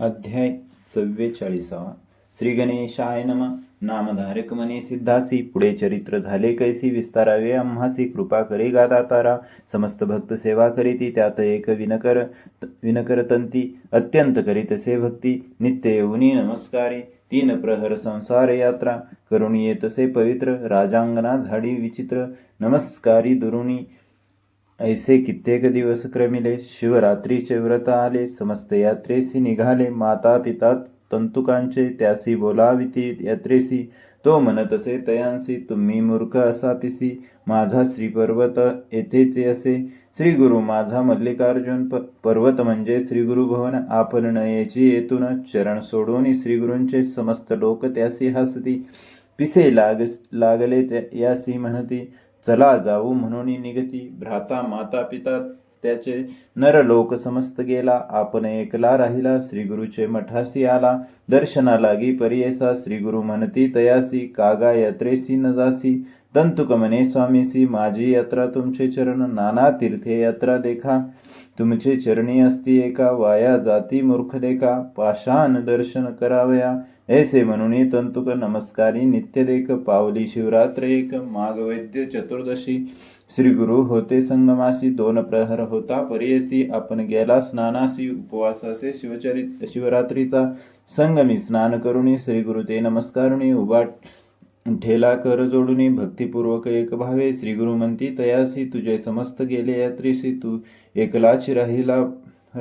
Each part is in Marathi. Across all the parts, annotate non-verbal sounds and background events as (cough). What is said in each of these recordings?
अध्याय चव्वेचाळीसावा. श्री गणेशाय नम. नामधारक मने सिद्धासी पुढे चरित्र झाले कैसी विस्तारावे आम्हासी कृपा करे गादा तारा. समस्त भक्त सेवा करीती त्यात एक विनकर विनकरतंती अत्यंत करीतसे भक्ती नित्य येऊनी नमस्कारे. तीन प्रहर संसार यात्रा करून येतसे पवित्र. राजांगणा झाडी विचित्र. नमस्कारी दुरुणी ऐसे कित्येक दिवस क्रमिले शिवरात्रीचे व्रत आले समस्त यात्रेसी निघाले माता पिता तंतुकांचे त्यासी बोलाविती यात्रेसी. तो म्हणतसे तयांसी तुम्ही मूर्ख असा पिसी माझा श्रीपर्वत येथेच असे. श्री गुरु माझा मल्लिकार्जुन प पर्वत म्हणजे श्री गुरु भवन. आपण नयेची चरण सोडून श्रीगुरूंचे समस्त लोक त्यासी हसती. पिसे लाग लागले त्या यासी म्हणती चला जाऊ म्हणून निगती. भ्राता माता पिता त्याचे नर लोक समस्त गेला. आपण एकला राहिला. श्री गुरुचे मठासी आला. दर्शना लागी परियेसा. श्री गुरु म्हणती तयासी कागा यात्रेसी न जासी. तंतुक स्वामीसी. माझी यात्रा तुमचे चरण नाना तीर्थे यात्रा देखा. तुमचे चरणी असती एका. वाया जाती मूर्ख देखा. पाषाण दर्शन करावया. ऐसे म्हणून तंतुक नमस्कारी नित्य देख पावली शिवरात्र एक माघ वैद्य चतुर्दशी। श्री गुरु होते संगमासी दोन प्रहर होता परियसी आपण गेला स्नानासी उपवासासे शिवचरित शिवरात्रीचा संगमी स्नान करुणी श्री गुरु ते नमस्कारुणी उभा ठेला कर जोडुनी भक्तिपूर्वक एक भावे श्री गुरु म्हणती तयासी तुझे समस्त गेले यात्रीशी तू एकलाच राहिला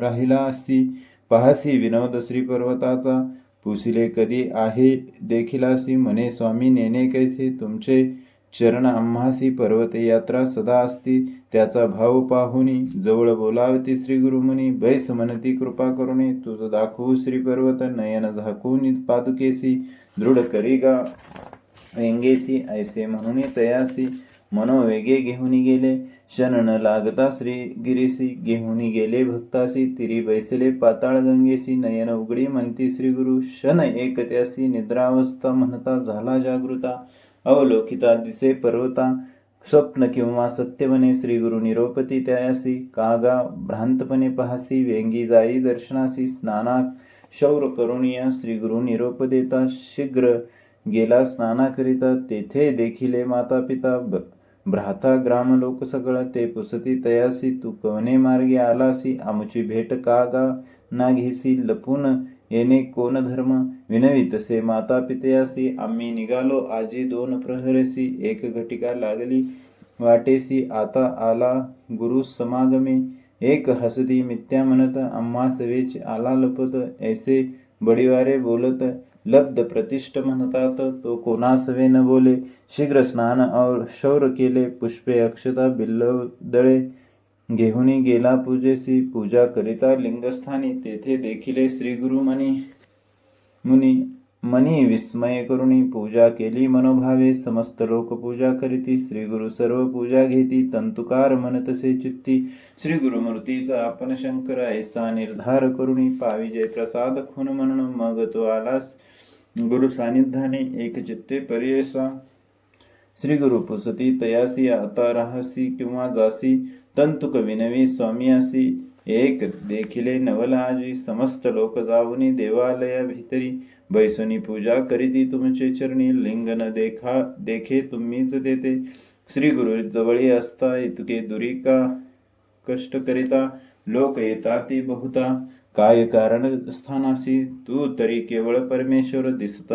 राहिला असी पाहसी विनोद श्री पर्वताचा पुसिले कधी आहे देखिलासी म्हणे स्वामी नेने कैसे तुमचे चरण आम्हासी पर्वत यात्रा सदा असती? त्याचा भाव पाहुनी जवळ बोलावती श्री गुरुमुनी बैस म्हणती कृपा करुणी तुझ दाखवू श्री पर्वत नयन झाकून पादुकेसी दृढ करी गा वेंगेसी ऐसे म्हणून तयासी मनोवेगे घेऊन गेले शन न लागता श्री गिरीसी घेऊन गेले भक्तासी तिरी बैसले पाताळ गंगेसी नयन उघडी म्हणती श्री गुरु शन एक त्यासी निद्रावस्था म्हणता झाला जागृता अवलोकिता दिसे पर्वता स्वप्न किंवा सत्यवने श्री गुरु निरोपती त्यायासी कागा भ्रांतपणे पहासी व्यंगी जाई दर्शनासी स्नाना शौर करुणिया श्री गुरु निरोप देता शीघ्र गेला स्नानाकरिता तेथे देखिले माता पिता भ्राता ग्राम लोक सगळं ते पुसती तयासी तू कवने मार्गे आलासी आमची भेट का गा ना घेसी लपून येणे कोण धर्म विनवितसे माता पितयासी आम्ही निघालो आजी दोन प्रहरसी एक घटिका लागली वाटेसी आता आला गुरु समागमे एक हसती मिथ्या म्हणत आम्हा सवेच आला लपत ऐसे बडीवारे बोलत लब्ध प्रतिष्ठ म्हणतात. तो कोणासवे न बोले शीघ्र स्नान और शौर केले पुष्पे अक्षता बिल्लव दळे. घेऊनी गेला पूजेसी पूजा करिता लिंगस्थानी. तेथे देखिले श्रीगुरु मनी मुनी मनी विस्मय करुणी पूजा केली मनोभावे. समस्त लोक पूजा करीती श्री गुरु सर्व पूजा घेती तंतुकार म्हणतसे चित्ती. श्री गुरुमूर्तीचा आपण शंकर ऐसा निर्धार करुणी पाविजय प्रसाद खून म्हणून मग तो आलास. गुरु सानिध्याने एक चित्ते पर्यसा। श्री गुरु पुसती तयासी आता राहसी किंवा जासी तंतुक विनवी स्वामियासी एक देखिले नवलाजी समस्त लोक जाऊनी देवालया भितरी बैसुनी पूजा करीती तुमचे चरणी लिंग न देखा देखे तुम्हीच देते। श्री गुरु जवळी असता इतके दुरी का कष्ट करिता लोक येताती बहुता। काय कारण स्थानासी तू तरी केवळ परमेश्वर दिसत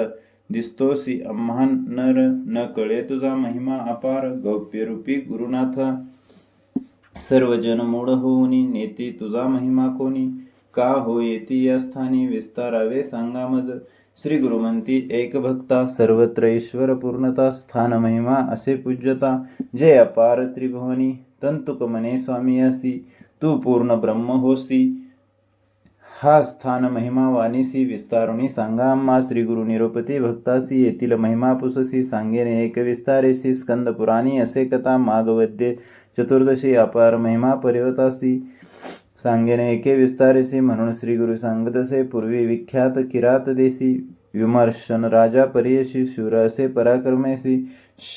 दिसतोसी आम्हा नर न कळे तुझा महिमा अपार गौप्य रूपी गुरुनाथा सर्वजन मूढ होऊनी नेती तुझा महिमा कोणी का हो येती या स्थानी विस्तारावे सांगा मज श्री गुरुमंती एक भक्ता सर्वत्र ईश्वर पूर्णता स्थान महिमा असे पूज्यता जे अपार त्रिभुवनी तंतुक मने स्वामी असी तू पूर्ण ब्रह्म होसी हा स्थान महिमा वाणीसी विस्तारुणी सांगा श्री गुरु निरोपती भक्तासी येथील महिमा पुससी सांगेने एक विस्तारेसी स्कंद पुराणी असे कथा मागवद्ये. चतुर्दशी अपार महिमा परिवतासी सांगेने एके विस्तारेसी म्हणून श्री गुरु सांगतसे पूर्वी विख्यात किरात देसी विमर्शन राजा परियशी शूर असे पराक्रमेसी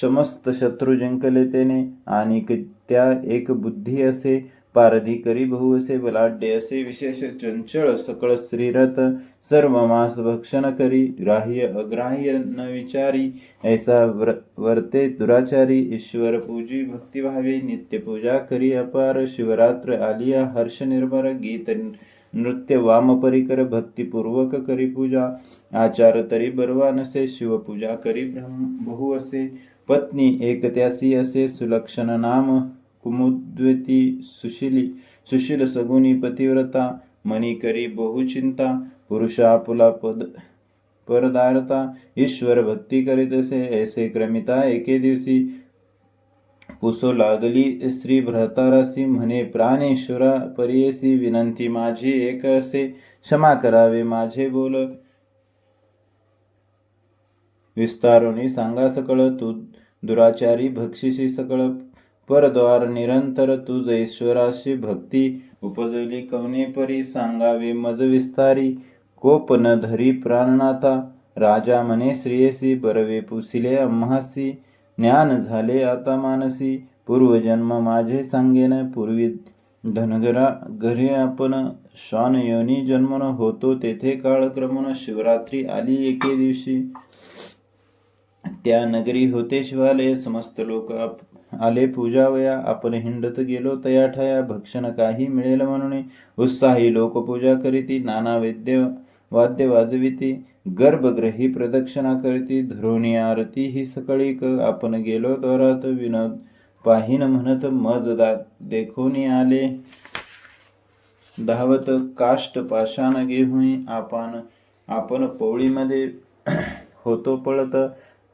समस्त शत्रू जिंकले तेने. आणि त्या एक बुद्धी असे पारधी करी बहु असे बलाढ्य असे विशेष चंचळ सकळ श्रीरथ सर्व मास भक्षण करी ग्राह्य अग्राह्य न विचारी ऐसा व्र वर्ते दुराचारी ईश्वर पूजी भक्तिभावे नित्य पूजा करी अपार शिवरात्र आलिया हर्ष निर्भर गीत नृत्य वाम परिकर भक्तिपूर्वक करी पूजा आचार तरी बरवा नसे शिवपूजा करी ब्रह्म बहु असे पत्नी एकत्यासी असे सुलक्षण नाम कुमुद्वती सुशिली सुशील सगुनी पतिव्रता मनी करी बहुचिंता पुरुषापुला पद परदारता ईश्वर भक्ती करीत असे ऐसे क्रमिता एके दिवशी पुसो लागली. श्री भ्रतारासी म्हणे प्राणेश्वरा परियसी विनंती माझी एक असे क्षमा करावे माझे बोल विस्तारोनी सांगा सकळ तू दुराचारी भक्षिशी सकळ परद्वार निरंतर तुझ ईश्वराशी भक्ती उपजली. कवने परी सांगावे मज विस्तारी. कोप न धरी प्राणनाथा. राजा मने श्रेयसी बरवे पुसिले अम्हासी ज्ञान झाले आता मानसी. पूर्वजन्म माझे सांगेन पूर्वी धनगरा घरी आपण शान योनी जन्मन होतो. तेथे काळक्रमण शिवरात्री आली एके दिवशी. त्या नगरी होते शिवालय समस्त लोक आप- आले पूजावया आपण हिंडत गेलो तया ठया भक्षण काही मिळेल म्हणून. उत्साही लोक पूजा करीती नाना वैद्य वाद्य वाजविती गर्भग्रही प्रदक्षिणा करीती धरोणी आरती ही सकळीक. आपण गेलो दोरात विनोद पाहिन म्हणत मज दा देखोनी आले. धावत काष्ट पाषाण घेऊन आपण आपण पोळीमध्ये होतो पळत.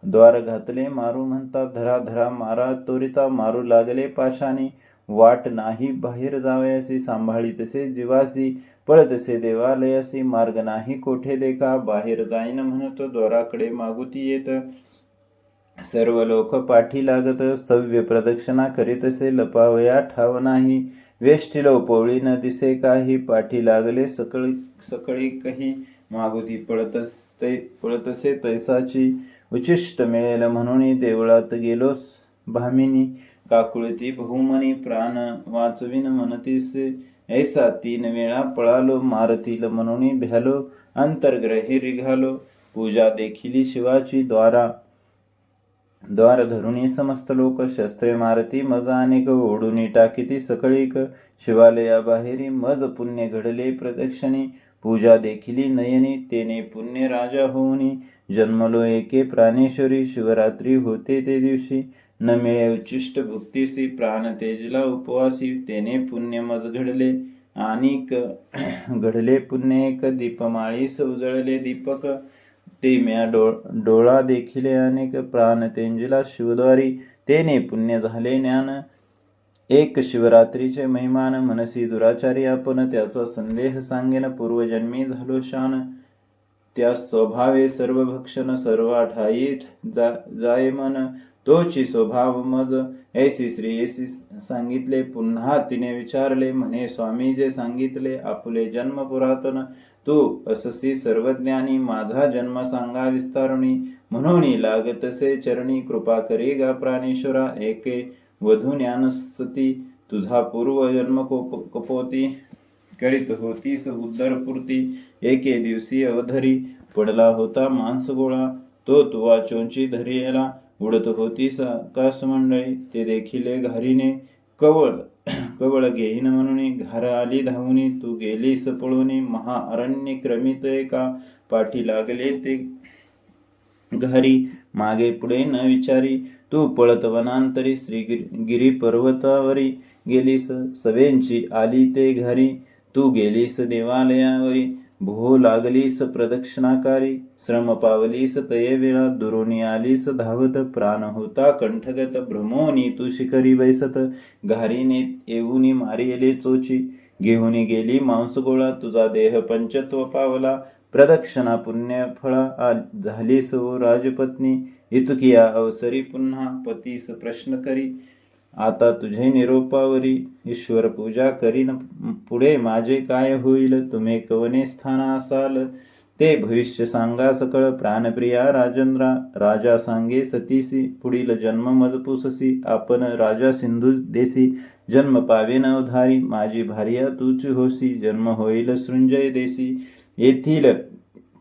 द्वार घातले मारू म्हणता धरा धरा मारा तोरिता मारू लागले पाशाने वाट नाही बाहेर जावयासी सांभाळी तसे जीवासी पळतसे देवालयासी मार्ग नाही कोठे देखा बाहेर जाईन म्हणत द्वाराकडे मागुती येत. सर्व लोक पाठी लागत सव्य प्रदक्षिणा करीतसे लपावया ठाव नाही. वेष्टिलो पोळी न दिसे काही पाठी लागले सकळी सकळी काही मागुती पळतसे पळतसे तैसाची. उचिष्ट मिळेल म्हणून देवळात गेलोस. भामिनी काकुळती बहुमनी प्राण वाचविन म्हणतीस. ऐसा तीन वेळा पळालो मारतील म्हणून भ्यालो अंतर्ग्रही रिघालो. पूजा देखिली शिवाची द्वारा. द्वार धरुणी समस्त लोक शस्त्रे मारती मज अनेक ओढून टाकीती सकळीक. शिवालया बाहेरी मज पुण्य घडले प्रदक्षिणी. पूजा देखिली नयनी तेने पुण्य राजा होऊनी. जन्मलो एके प्राणेश्वरी शिवरात्री होते ते दिवशी. न मिळे उच्चिष्ट भुक्तीसी प्राण तेजला उपवासी. तेने पुण्य मज घडले आणि (clears throat) घडले पुण्य एक दीपमाळीस उजळले दीपक. ते म्या डो डोळा देखिले अनेक प्राण तेंजिला शिवद्वारी. तेने पुण्य झाले ज्ञान. एक शिवरात्रीचे महिमान मनसी दुराचारी. आपण त्याचा संदेह सांगेन पूर्वजन्मी झालो शान. त्या स्वभावे सर्व भक्षण सर्व ठाई जा जाय मन तोची स्वभाव मज. ऐसी श्री ऐसी सांगितले. पुन्हा तिने विचारले म्हणे स्वामी जे सांगितले आपले जन्म पुरातन. तू अससी सर्वज्ञानी माझा जन्म सांगा विस्तारणी. म्हणून लागतसे चरणी कृपा करी गा प्राणेश्वरा. एके वधू ज्ञानसती तुझा पूर्व जन्म कोप कपोती. करीत होतीस उदरपूर्ती एके दिवशी अवधरी पडला होता मांस गोळा. तो तुवा चोंची धरियला उडत होतीस आकाश मंडळी ते देखिले घारीने कवळ (clears throat) कवळ घेईन म्हणून घार आली धावून. तू गेलीस पळून महाअरण्य क्रमित एका पाठी लागले. ते घरी मागे पुढे न विचारी तू पळत वनांतरी श्री गिरी पर्वतावरी गेलीस. सवेंची आली ते घरी. तू गेलीस देवालयावरी भो लागलीस प्रदक्षिणाकारी श्रम पावलीस तये वेळा दुरोनी आलीस धावत प्राण होता कंठगत भ्रमोनी तू शिखरी बैसत घारीने येऊनी मारियले चोची घेऊनी गेली मांसगोळा तुझा देह पंचत्व पावला प्रदक्षिणा पुण्य फळा झालीस ओ राजपत्नी इतुकिया अवसरी पुन्हा पतीस प्रश्न करी आता तुझे निरोपावरी ईश्वर पूजा करीन. पुढे माझे काय होईल? तुम्ही कवने स्थान असाल? ते भविष्य सांगा सकळ. प्राणप्रिया राजेंद्रा राजा सांगे सतीसी पुढील जन्म मजपूससी आपण राजा सिंधू देसी जन्म पावेन अवधारी माझी भार्या तूच होसी जन्म होईल सृंजय देसी. येथील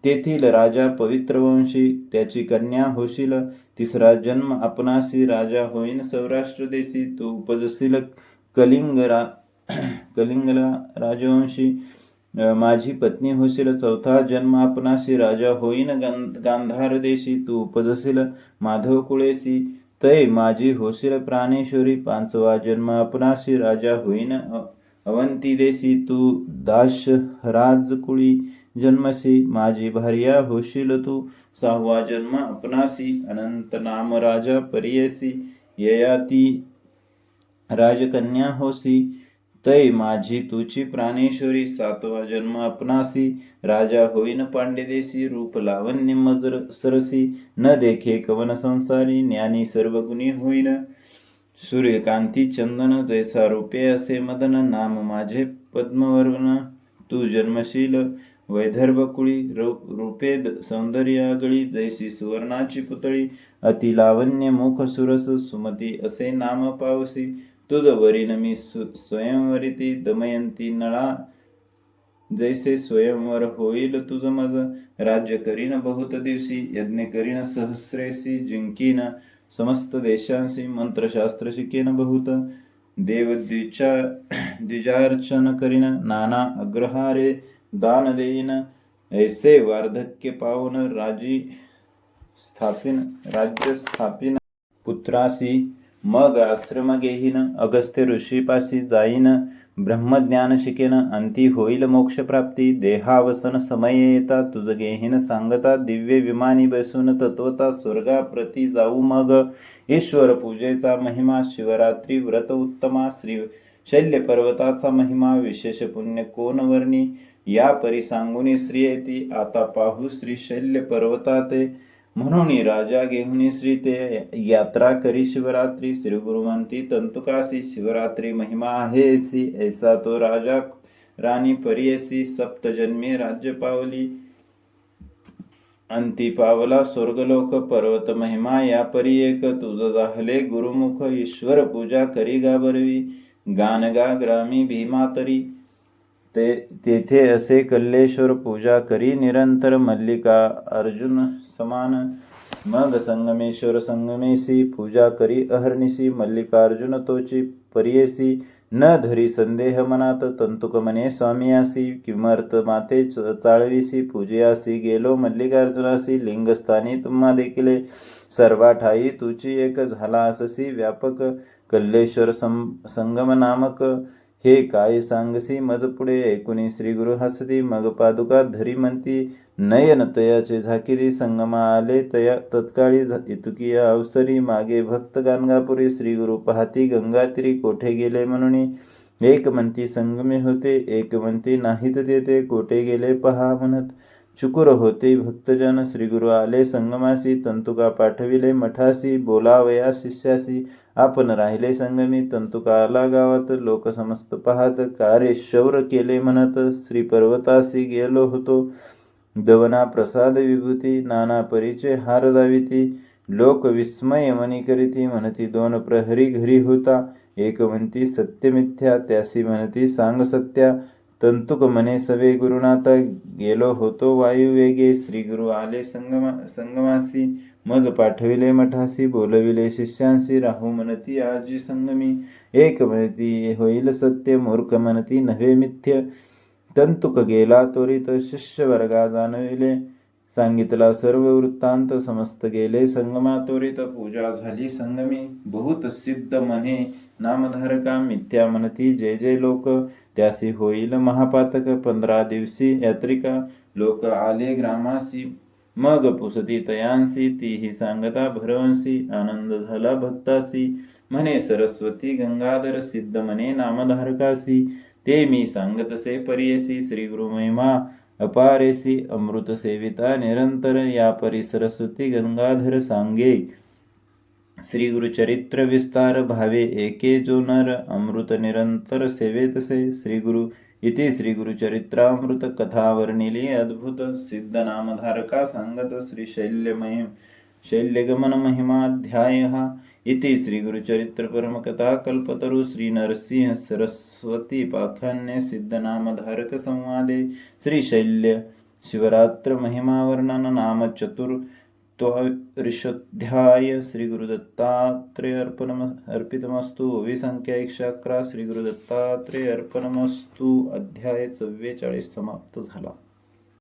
तेथील राजा पवित्रवंशी त्याची कन्या होशील तिसरा जन्म आपणासी राजा होईन सौराष्ट्र देशी तू उपजशील. कलिंग रा कलिंगला राजवंशी माझी पत्नी होशील चौथा जन्म आपणाशी राजा होईन गं- गांधार देशी तू उपजशील. माधव कुळेसी तै माझी होशील प्राणेश्वरी पाचवा जन्म आपणाशी राजा होईन. अवंती देसी तू दाश राजकुळी जन्मसी माझी भार्या होशील तू. सहावा जन्म अपनासी अनंत नाम राजा परियसी. ययाती राजकन्या होसी तै माझी तुची प्राणेश्वरी. सातवा जन्म अपनासी राजा होईन पांडेदेशी रूप लावण्य मजर सरसी. न देखे कवन संसारी ज्ञानी सर्व गुणी होईन. सूर्यकांती चंदन जैसा रूपे असे मदन नाम माझे पद्मवर्ण तू जन्मशील वैधर्भकुळी रूपे द- सौंदर्यागळी जैसी सुवर्णाची पुतळी अति लावण्य मुख सुरस सुमती असे नाम पावसी तुझ वरीन मी सु- स्वयंवरिती दमयंती नळा जैसे स्वयंवर होईल तुझ मज राज्य करीन बहुत दिवशी यज्ञ करीन सहस्रेसी जिंकीन समस्त देशांसी मंत्रशास्त्र शिकेन बहुत। देव द्विचा द्विजार्चन करीन नाना अग्रहारे दान देईन ऐसे वार्धक्य पावन राजी स्थापिन राज्य स्थापिन। पुत्रासी मग आश्रम घेईन अगस्त्य ऋषीपाशी जाईन ब्रह्मज्ञान शिकेन अंती होईल मोक्षप्राप्ती देहावसन समय येता तुझ घेहीन सांगता दिव्य विमानी बसून तत्वता स्वर्गाप्रती जाऊ मग. ईश्वर पूजेचा महिमा शिवरात्री व्रत उत्तमा श्री शैल्य पर्वताचा महिमा विशेष पुण्य कोण वर्णी? या परी सांगुनी श्री येती आता पाहू श्री शैल्य पर्वताते. राजा घेऊन श्री ते यात्रा करी शिवरात्री, श्री गुरुमंती तंतुकासी शिवरात्री महिमा आहेसी ऐसा तो राजा राणी परियसी सप्तजन्मी राज्य पावली। अंती पावला स्वर्गलोक पर्वत महिमा, या परी एक तुझ जाहले गुरुमुख, ईश्वर पूजा करी गाबरवी गानगा ग्रामी भीमा तरी। ते तेथे असे कल्लेश्वर पूजा करी निरंतर मल्लिका अर्जुन समान. मग संगमेश्वर संगमेशी पूजा करी अहर्निशी मल्लिकार्जुन तोची परियेसी न धरी संदेह मनात तंतुकमने स्वामीयासी. किमर्थ माते च- पूजयासी. गेलो मल्लिकार्जुनासी लिंगस्थानी तुम्हा देखिले. सर्वा ठाई तुची एक झाला अससी व्यापक. कल्लेश्वर सं संगम नामक. हे काय सांगसी मज पुढे? ऐकुनी श्री गुरु हसती मग पादुका धरी म्हणती नयन तयाचे झाकिरी संगमा आले तया तत्काळी झ- अवसरी मागे भक्त गाणगापुरी श्री गुरु पाहती गंगातिरी कोठे गेले म्हणून? एक म्हणती संगमे होते एक म्हणती नाहीत देते कोठे गेले पहा म्हणत चुकुर होते भक्तजन श्रीगुरु आले संगमासी तंतुका पाठविले मठासी बोलावया शिष्यासी आपण राहिले संगमी तंतुका आला गावात लोक समस्त पाहत कार्य शौर केले म्हणत श्री पर्वतासी गेलो होतो. दवना प्रसाद विभूती नाना परिचय हार दाविती लोक विस्मय मनी करीती म्हणती दोन प्रहरी घरी होता. एक म्हणती सत्यमिथ्या त्यासी म्हणती सांग सत्या. तंतुक म्हणे सवे गुरुनाथ गेलो होतो वायू वेगे श्री गुरु आले संगमा संगमासी मज पाठविले मठासी बोलविले शिष्यांशी राहू म्हणती आजी संगमी. एक म्हणती होईल सत्य मूर्ख म्हणती नव्हे मिथ्य. तंतुक गेला त्वरित शिष्य वर्गा जाणविले. सांगितला सर्व वृत्तांत समस्त गेले संगमा त्वरित पूजा झाली संगमी. बहुत सिद्ध म्हणे नामधारका मिथ्या म्हणती जय जय लोक त्यासी होईल महापातक पंधरा दिवशी यात्रिका लोक आले ग्रामासी मग पुसती तयांसी तीही सांगता भरवंशी आनंद झाला भक्तासी म्हणे सरस्वती गंगाधर सिद्ध म्हणे नामधारकासी ते मी सांगतसे परियसी श्री गुरु महिमा अपारेसी अमृत सेविता निरंतर या परी सरस्वती गंगाधर सांगे श्री गुरु चरित्र विस्तार भावे एके जो नर अमृत निरंतर सेवेतसे श्री गुरु इति श्री गुरुचरित्रामृत कथा वर्णिली अद्भुत सिद्ध नामधारका सांगत श्री शैल्यमय शैल्यगमन महिमाध्यायः इति श्री गुरुचरित्र परमकथा कल्पतरु श्री नरसिंह सरस्वती पाखान्य सिद्ध नामधारक संवादे श्री शैल्य शिवरात्र महिमा वर्णन नाम चतुर्त्वरिशोध्याय श्री श्रीगुरुदत्तात्रय अर्पणम अर्पितमस्तु विसंख्या संख्या एकशे अकरा श्री गुरुदत्तात्रेय अर्पणमस्तु अध्याय चव्वेचाळीस समाप्त झाला.